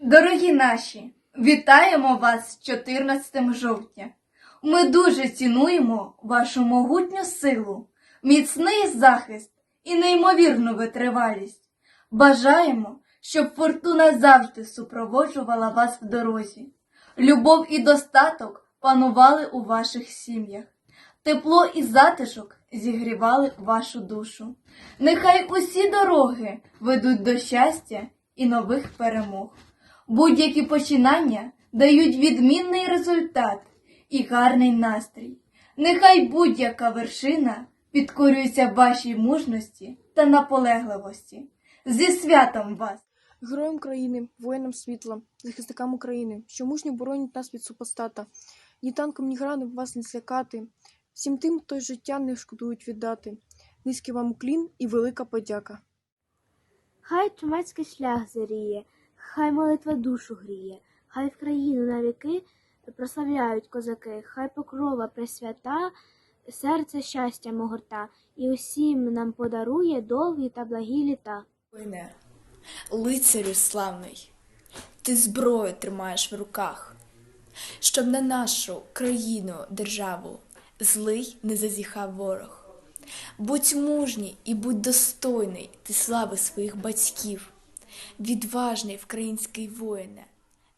Дорогі наші, вітаємо вас 14 жовтня. Ми дуже цінуємо вашу могутню силу, міцний захист і неймовірну витривалість. Бажаємо, щоб фортуна завжди супроводжувала вас в дорозі. Любов і достаток панували у ваших сім'ях. Тепло і затишок зігрівали вашу душу. Нехай усі дороги ведуть до щастя і нових перемог. Будь-які починання дають відмінний результат і гарний настрій. Нехай будь-яка вершина підкорюється вашій мужності та наполегливості. Зі святом вас! Героям країни, воїнам світла, захисникам України, що мужньо боронять нас від супостата. Ні танком, ні гранем вас не злякати. Всім тим, хто життя не шкодують віддати. Низький вам уклін і велика подяка. Хай чумацький шлях заріє, хай молитва душу гріє, хай в країну на віки прославляють козаки, хай покрова пресвята, серце щастя могорта, і усім нам подарує довгі та благі літа. Воїне, лицарю славний, ти зброю тримаєш в руках, щоб на нашу країну, державу злий не зазіхав ворог. Будь мужній і будь достойний ти слави своїх батьків, відважний український воїне,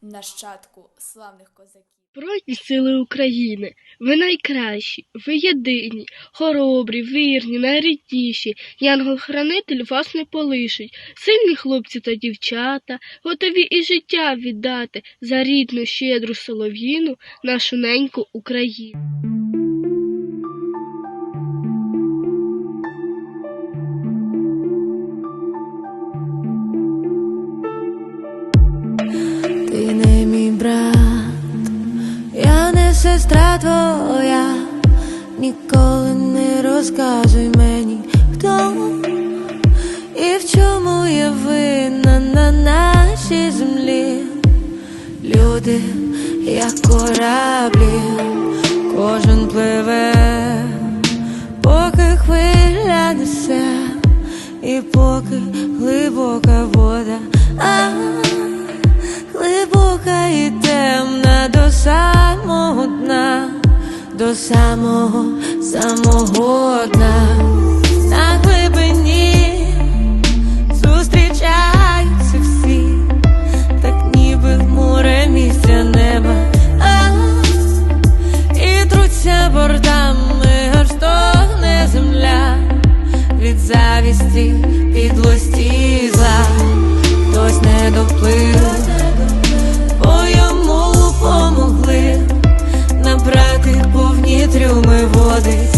нащадку славних козаків. Збройні сили України, ви найкращі, ви єдині, хоробрі, вірні, найрідніші. Янгол-хранитель вас не полишить. Сильні хлопці та дівчата, готові і життя віддати за рідну, щедру солов'їну, нашу неньку Україну. Ти не мій брат, я не сестра твоя, ніколи не розказуй мені, хто і в чому я винна на нашій землі. Люди, як кораблі, кожен пливе, поки хвиля несе, і поки глибока вода. До самого самого дна. На глибині зустрічаються всі, так ніби море місця неба. А, і труться бортами, аж стогне земля від завісті, підлості зла. Хтось не доплив de